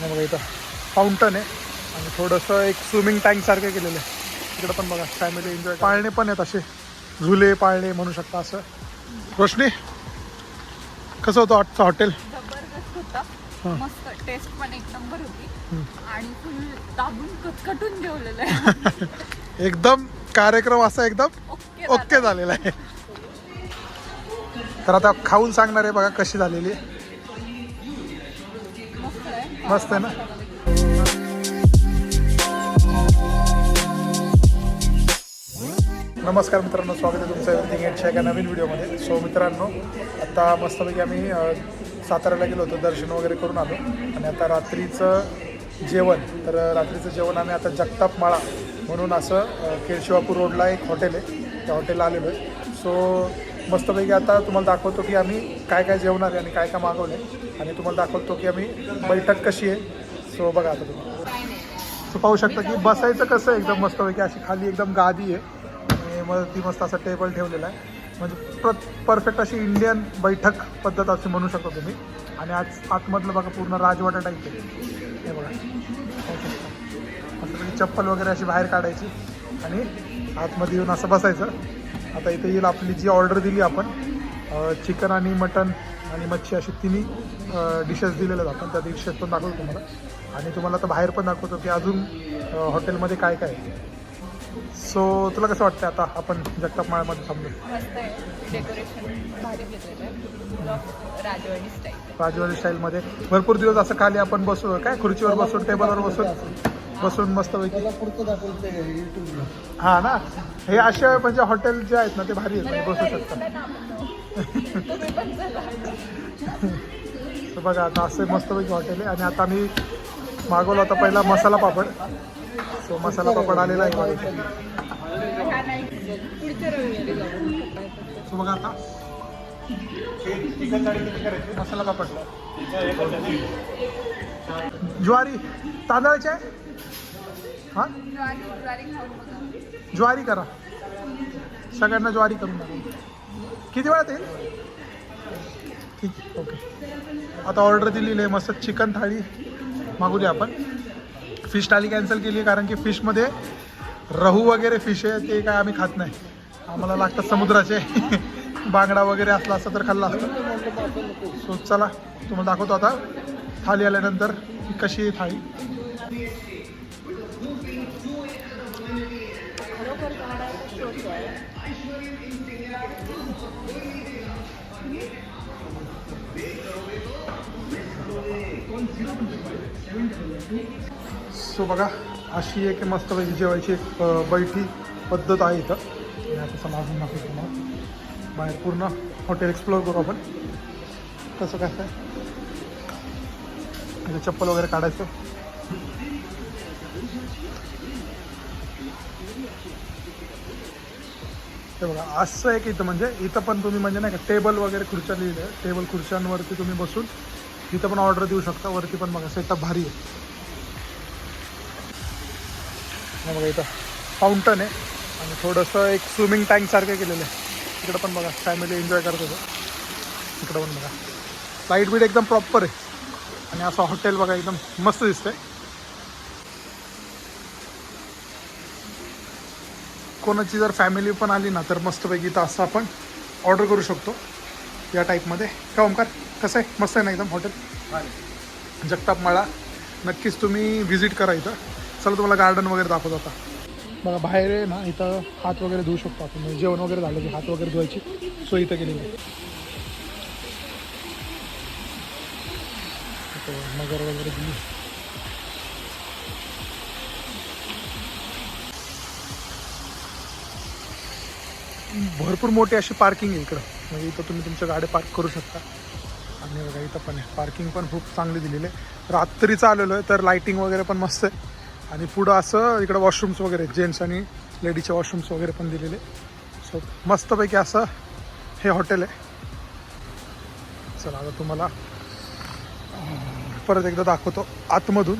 हे बघा इथं फाउंटन आहे. आणि थोडंसं एक स्विमिंग टँक सारखं केलेलं आहे. तिकडं पण बघा फॅमिली एन्जॉय पाळणे पण आहेत असे. झुले पाळणे म्हणू शकता असं. रोशनी कसं होतं आजचं हॉटेल जबरदस्त होता. मस्त. टेस्ट पण एक नंबर होती. हम्म. आणि फुल दाबून कटकटून जेवलेलं आहे. एकदम कार्यक्रम असा एकदम ओके ओके झालेला आहे. तर आता खाऊन सांगणार आहे बघा कशी झालेली आहे. मस्त आहे ना? नमस्कार मित्रांनो स्वागत आहे तुमचं एव्हरीथिंग एटच्या एका नवीन व्हिडिओमध्ये. सो मित्रांनो आता मस्तपैकी आम्ही साताऱ्याला गेलो होतो दर्शन वगैरे करून आलो. आणि आता रात्रीचं जेवण तर रात्रीचं जेवण आम्ही आता जगताप माळा म्हणून असं केळशिवापूर रोडला एक हॉटेल आहे. त्या हॉटेलला आलेलो आहे. सो मस्तपैकी आता तुम्हाला दाखवतो की आम्ही काय काय जेवणार आहे आणि काय काय मागवलं आहे आणि तुम्हाला दाखवतो की आम्ही बैठक कशी आहे. सो बघा आता तुम्ही. सो पाहू शकता की बसायचं कसं आहे एकदम मस्तपैकी अशी खाली एकदम गादी आहे. आणि मग ती मस्त असा टेबल ठेवलेला आहे. म्हणजे प्र परफेक्ट अशी इंडियन बैठक पद्धत अशी म्हणू शकता तुम्ही. आणि आज आतमधलं बघा पूर्ण राजवाडा टाईप आहे. हे बघा. मस्तपैकी चप्पल वगैरे अशी बाहेर काढायची. आणि आतमध्ये येऊन असं बसायचं. आता इथे येईल आपली जी ऑर्डर दिली आपण चिकन आणि मटन आणि मच्छी अशी तिन्ही डिशेस दिलेल्या आपण त्या डिशेस पण दाखवतो तुम्हाला. आणि तुम्हाला आता बाहेर पण दाखवतो की अजून हॉटेलमध्ये काय काय सो तुला कसं वाटतं आता आपण जगताप माळ्यामध्ये थांबलो राजवाडी स्टाईलमध्ये भरपूर दिवस असं खाली आपण बसू काय खुर्चीवर बसून टेबलवर बसून बसून मस्तपैकी. हां ना? हे असे म्हणजे हॉटेल जे आहेत ना ते भारी आहेत. बसू तर बघा आता असं मस्तपैकी हॉटेल आहे. आणि आता मी मागवला होता पहिला मसाला पापड. सो मसाला पापड आलेला आहे सो बघा आता. किती करायची मसाला पापडला ज्वारी तांदळाची? आहे हां? ज्वारी करा. सगळ्यांना ज्वारी करून किती वेळात येईल? ठीक आहे ओके आता ऑर्डर दिलेली आहे मस्त चिकन थाळी. मागूया आपण. फिश थाळी कॅन्सल केली आहे कारण की फिशमध्ये रहू वगैरे फिश आहे ते काय आम्ही खात नाही. आम्हाला लागतात समुद्राचे. बांगडा वगैरे असला असता तर खाल्ला असतं. सो चला तुम्हाला दाखवतो आता थाळी आल्यानंतर कशी आहे थाळी. सो बघा अशी एक मस्तपैकी जेवायची एक बैठी पद्धत आहे इथं. आता समाजून दाखवतो तुम्हाला. बाहेर पूर्ण हॉटेल एक्सप्लोअर करू आपण. कसं काय काय? चप्पल वगैरे काढायचं. ते बघा असं आहे की इथं म्हणजे इथं पण तुम्ही म्हणजे नाही का टेबल वगैरे खुर्च्या लिहिल्या आहे टेबल खुर्च्यांवरती तुम्ही बसून इथं पण ऑर्डर देऊ शकता. वरती पण बघा सेटअप भारी आहे. बघा इथं फाउंटन आहे. आणि थोडंसं एक स्विमिंग टँक सारखं केलेलं आहे. तिकडं पण बघा फॅमिली एन्जॉय करत होतं. तिकडं पण बघा. लाइट बीट एकदम प्रॉपर आहे. आणि असं हॉटेल बघा एकदम मस्त दिसतंय. कोणाची जर फॅमिली पण आली ना तर मस्तपैकी इथं असं आपण ऑर्डर करू शकतो. या टाईपमध्ये का ओमकार? कसं आहे? मस्त आहे ना एकदम हॉटेल जगताप माळा. नक्कीच तुम्ही व्हिजिट करा इथं. चला तुम्हाला गार्डन वगैरे दाखवत आता. बघा बाहेर आहे ना इथं हात वगैरे धुवू शकतो आपण. म्हणजे जेवण वगैरे झालं की हात वगैरे धुवायची सोय इथं केलेली आहे. नगर वगैरे दिली. भरपूर मोठी अशी पार्किंग आहे इकडं. म्हणजे इथं तुम्ही तुमच्या गाड्या पार्क करू शकता. आणि बघा इथं पण आहे. पार्किंग पण खूप चांगली दिलेली आहे. रात्रीचं आलेलो आहे तर लाईटिंग वगैरे पण मस्त आहे. आणि पुढं असं इकडं वॉशरूम्स वगैरे जेंट्स आणि लेडीजचे वॉशरूम्स वगैरे पण दिलेले. सो मस्तपैकी असं हे हॉटेल आहे. चला आता तुम्हाला परत एकदा दाखवतो आतमधून.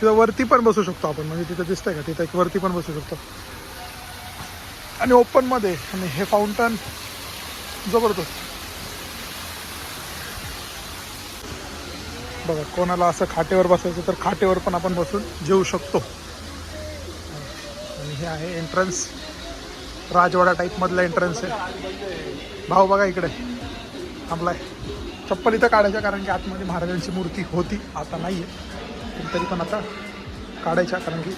तिथं वरती पण बसू शकतो आपण म्हणजे तिथं दिसतंय का? तिथं एक वरती पण बसू शकतो. आणि ओपनमध्ये आणि हे फाउंटन जबरदस्त. बघा कोणाला असं खाटेवर बसायचं तर खाटेवर पण आपण बसून जेवू शकतो. आणि हे आहे एंट्रन्स राजवाडा टाईपमधला एंट्रन्स आहे. भाऊ बघा इकडे. थांबलाय. चप्पल इथं काढायच्या कारण की आतमध्ये महाराजांची मूर्ती होती. आता नाही आहे पण तरी पण आता काढायच्या कारण की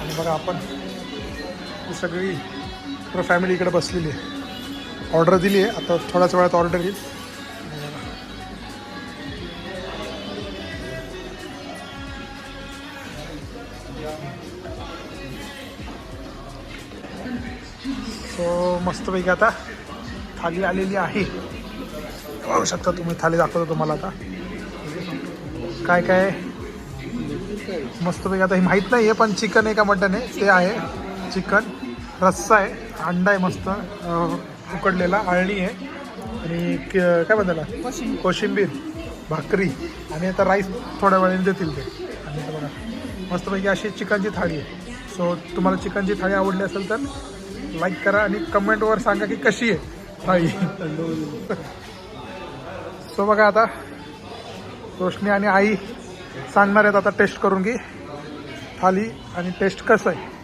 आणि बघा आपण. सगळी पूर्ण फॅमिली इकडे बसलेली आहे. ऑर्डर दिली आहे. आता थोड्याच वेळात ऑर्डर येईल. सो मस्तपैकी आता थाली आलेली आहे. पाहू शकता तुम्ही थाली दाखवतो तुम्हाला आता. काय काय? मस्तपैकी आता हे माहीत नाही आहे पण चिकन आहे का मटन आहे? ते आहे. चिकन रस्सा आहे. अंडा आहे मस्त. उकडलेला आळणी आहे. आणि काय म्हणताला कोशिंबीर. भाकरी. आणि आता राईस थोड्या वेळाने देतील ते. आणि आता बघा मस्तपैकी अशी चिकनची थाळी आहे. सो तुम्हाला चिकनची थाळी आवडली असेल तर लाईक करा आणि कमेंटवर सांगा की कशी आहे थाळी. सो बघा आता रोशनी आणि आई सांगणार आहेत आता टेस्ट करून की थाली आणि टेस्ट कसं आहे.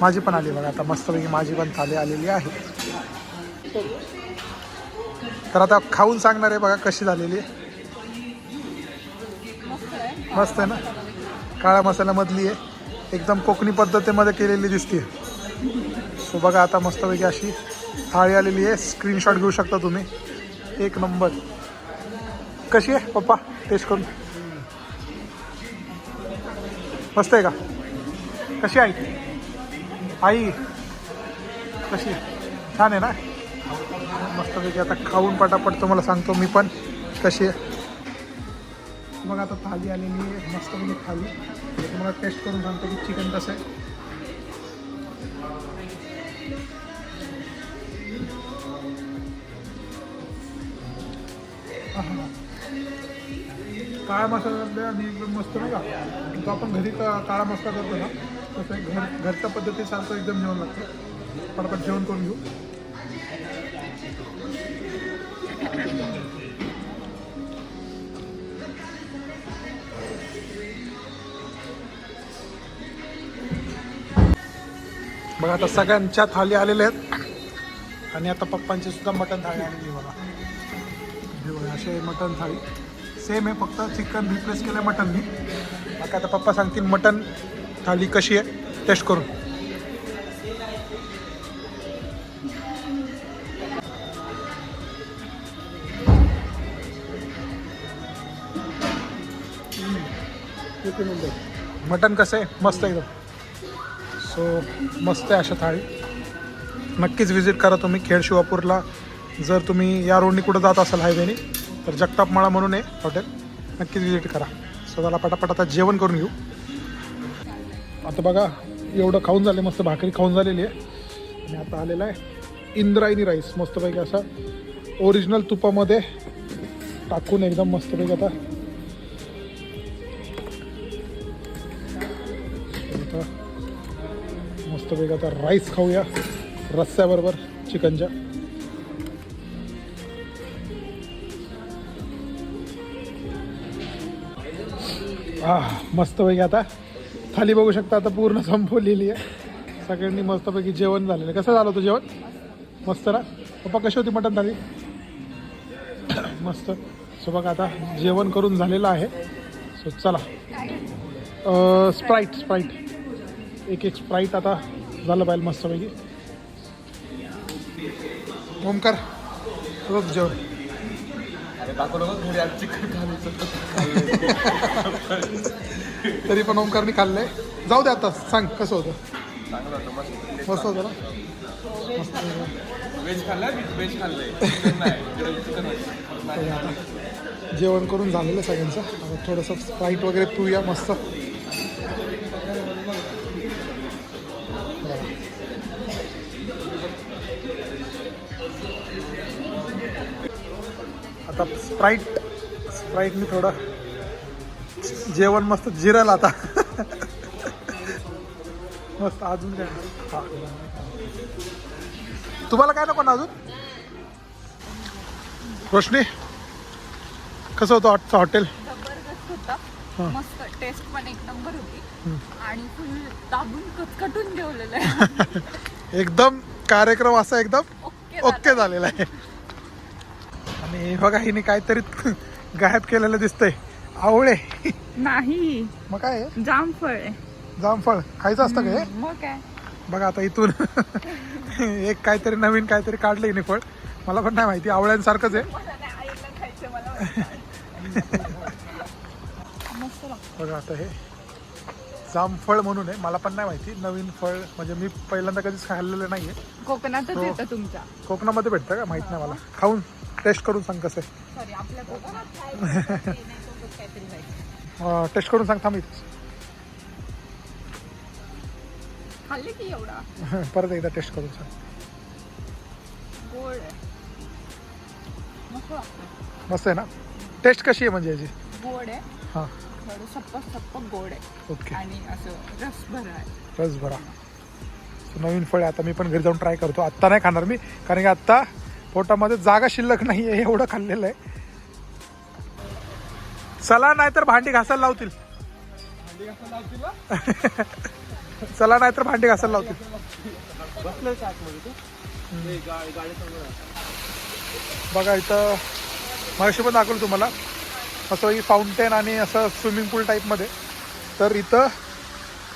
माझी पण आली बघा आता मस्तपैकी माझी पण थाली आलेली आहे. तर आता खाऊन सांगणार आहे बघा कशी झालेली. आहे मस्त आहे ना? काळा मसाल्यामधली आहे. एकदम कोकणी पद्धतीमध्ये केलेली दिसते सो बघा आता मस्तपैकी अशी थाळी आलेली आहे. स्क्रीनशॉट घेऊ शकता तुम्ही. एक नंबर. कशी आहे पप्पा? टेस्ट करून. मस्त आहे का? कशी आहे? आई कशी? छान आहे ना? मस्तपैकी आता खाऊन पटापट तुम्हाला सांगतो मी पण कशी आहे. मग आता थाली आलेली आहे मस्तपैकी थाली. तुम्हाला टेस्ट करून सांगतो की चिकन कसं आहे. काळा मसाला आणि एकदम मस्त नाही का तो आपण घरी काळा मसाला करतो ना. कसं आहे घर घरच्या पद्धतीसारखं एकदम जेवण लागतं. पटापट जेवण करून घेऊ. बघा आता सगळ्यांच्या थाली आलेल्या आहेत. आणि आता पप्पांची सुद्धा मटण थाळी आलेली बघा. बघा असे मटण थाळी. सेम आहे फक्त चिकन रिप्लेस केलं मटननी. बाकी आता पप्पा सांगतील मटन थाळी कशी आहे? टेस्ट करून. मटन कसं आहे? मस्त एकदम. सो मस्त आहे अशा थाळी. नक्कीच व्हिजिट करा तुम्ही खेड शिवापूरला. जर तुम्ही या रोडनी कुठं जात असाल हायवेनी तर जगताप मळा म्हणून आहे हॉटेल नक्कीच व्हिजिट करा. सो त्याला पटापट आता जेवण करून घेऊ. आता बघा एवढं खाऊन झाले मस्त भाकरी खाऊन झालेली आहे. आणि आता आलेला आहे इंद्रायणी राईस मस्तपैकी असा ओरिजिनल तुपामध्ये टाकून एकदम मस्तपैकी आता. मस्तपैकी आता राईस खाऊया रस्स्याबरोबर चिकनच्या हा मस्तपैकी आता थाली बघू शकता आता पूर्ण संपवलेली आहे. सगळ्यांनी मस्तपैकी जेवण झालेलं. कसं झालं होतं जेवण? मस्त ना? पप्पा कशी होती मटण थाली मस्त. सो बघा आता जेवण करून झालेलं आहे. सो चला. Sprite Sprite. एक एक स्प्राईट आता झालं पाहिजे मस्तपैकी. ओमकार बघ जेवण तरी पण ओमकारनी खाल्लंय. जाऊ दे आता सांग कसं होतं? मस्त. होतं ना? जेवण करून झालेलं सगळ्यांचं. आता थोडंसं स्प्राईट वगैरे पिऊया मस्त. आता स्प्राईट स्प्राईटनी थोडं जेवण मस्त जिरल आता. मस्त अजून काय? हा. तुम्हाला काय नको ना अजून? रोशनी कसं होतं आजचं हॉटेल? जबरदस्त होता. मस्त टेस्ट पण एक नंबर होती. आणि फुल दाबून कटकटून आहे. एकदम कार्यक्रम असा एकदम ओके ओके झालेला आहे. आणि बघा हिने काहीतरी गायब केलेलं दिसतंय. आवळे. नाही. मग काय आहे? जामफळ आहे. जामफळ खायचं असतं का हे? मग काय? बघा आता इथून. एक काहीतरी नवीन काहीतरी काढलं हिने फळ. मला पण नाही माहिती. आवळ्यांसारखंच आहे. मस्त लागतं. बघा आता हे. जामफळ म्हणून आहे. मला पण नाही माहिती. नवीन फळ. म्हणजे मी पहिल्यांदा कधीच खाल्लेलं नाही आहे कोकणातच हो. येतं तुमच्या. कोकणामध्ये भेटतं का? माहीत नाही मला. खाऊन टेस्ट करून सांग कसं आहे. सॉरी आपल्या कोकणात काय नाही, सोबत काहीतरी जायचं. टेस्ट करून सांग थांब इथेच. खाल्ले की एवढा? परत एकदा टेस्ट करून सांग. गोड आहे. मस्त आहे ना? टेस्ट कशी आहे म्हणजे याची? गोड आहे. हां. थोडं सप्पक सप्पक गोड आहे. ओके. आणि असं रस भरा आहे. रस भरा So, नवीन फळ आता मी पण घरी जाऊन ट्राय करतो. आत्ता नाही खाणार मी कारण की आत्ता पोटामध्ये जागा शिल्लक नाही आहे एवढं खाल्लेलं आहे. चला नाही तर भांडी घासायला लावतील. चला नाही तर भांडी घासायला लावतील. बघा इथं मगाशी पण दाखवलं तुम्हाला. असं ही फाउंटेन आणि असं स्विमिंग पूल टाईपमध्ये तर इथं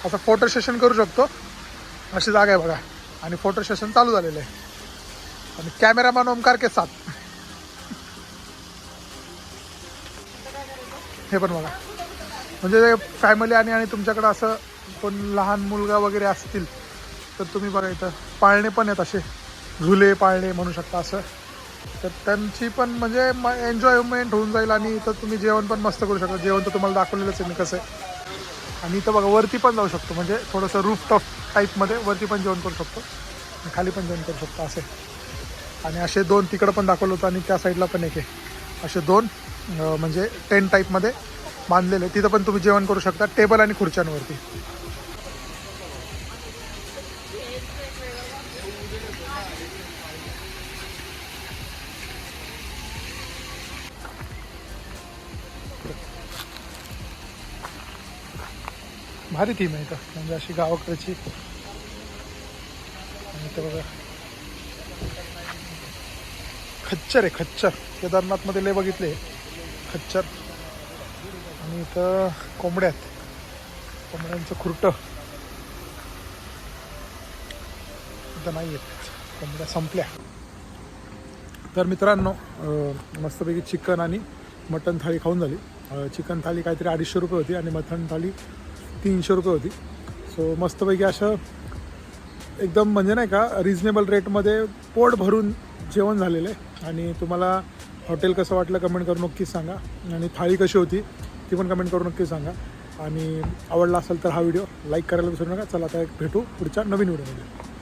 असं फोटो सेशन करू शकतो. अशी जागा आहे बघा. आणि फोटो सेशन चालू झालेलं आहे. आणि कॅमेरामॅन ओमकार के साथ. हे पण बघा. म्हणजे फॅमिली आणि आणि तुमच्याकडं असं कोण लहान मुलगा वगैरे असतील तर तुम्ही बघा इथं पाळणे पण आहेत असे. झुले पाळणे म्हणू शकता असं. तर त्यांची पण म्हणजे एन्जॉयमेंट होऊन जाईल आणि इथं तुम्ही जेवण पण मस्त करू शकता. जेवण तर तुम्हाला दाखवलेलंच आहे मी कसं आहे. आणि इथं बघा वरती पण जाऊ शकतो. म्हणजे थोडंसं रूफ टॉप टाईपमध्ये वरती पण जेवण करू शकतो. खाली पण जेवण करू शकतो असे. आणि असे दोन तिकडं पण दाखवलं होतं आणि त्या साईडला पण एक आहे. असे दोन म्हणजे टेंट टाईपमध्ये बांधलेले तिथं पण तुम्ही जेवण करू शकता टेबल आणि खुर्च्यांवरती. भारी थीम आहे का म्हणजे अशी गावाकडची आणि ते बघा. खच्चर आहे खच्चर. केदारनाथमध्ये लय बघितले खच्चर. आणि इथं कोंबड्या आहेत कोंबड्यांचं खुरटं. इथं नाही आहेत कोंबड्या संपल्या. तर मित्रांनो मस्तपैकी चिकन आणि मटन थाळी खाऊन झाली. चिकन थाळी काहीतरी अडीचशे रुपये होती आणि मटन थाळी तीनशे रुपये होती. सो मस्तपैकी असं एकदम म्हणजे नाही का रिजनेबल रेटमध्ये पोट भरून जेवण झालेलं आहे. आणि तुम्हाला हॉटेल कसं वाटलं कमेंट करून नक्कीच सांगा. आणि थाळी कशी होती ती पण कमेंट करून नक्कीच सांगा. आणि आवडला असेल तर हा व्हिडिओ लाईक करायला विसरू नका. चला आता एक भेटू पुढच्या नवीन व्हिडिओमध्ये.